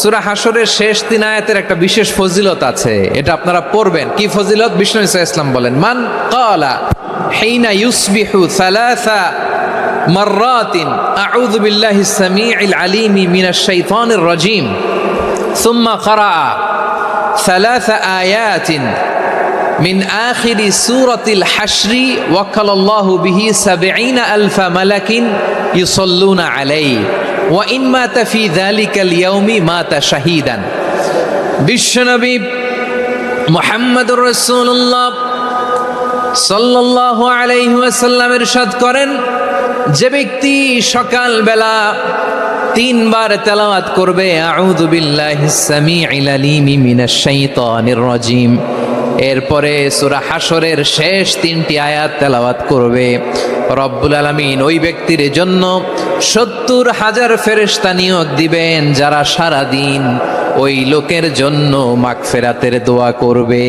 সুরা হাসরের শেষ তিন আয়াতের একটা বিশেষ ফজিলত আছে এটা আপনারা পড়বেন কি ফজিলত বিষ্ণু ইসা ইসলাম বলেন মান কালা হিনা ইউসবিহু সালাসা مرات أعوذ بالله السميع العليم من الشيطان الرجيم ثم قرأ ثلاث آيات من آخر سورة الحشر وكل الله به سبعين ألف ملك يصلون عليه ওয়া ইন মাতা মাতা বিশ্বনবী সাল্লাল্লাহু করেন, যে ব্যক্তি সকালবেলা তিনবার তেলাওয়াত করবে, আউযু সামিঈল আলিমি মিনাশ শাইতানির রাজিম। এরপরে সুরা হাসরের শেষ তিনটি আয়াত তেলাওয়াত করবে। রব্বুল আলমিন ওই ব্যক্তির জন্য সত্তর হাজার ফেরেশতা নিয়োগ দিবেন যারা সারা দিন ওই লোকের জন্য মাগফেরাতের দোয়া করবে।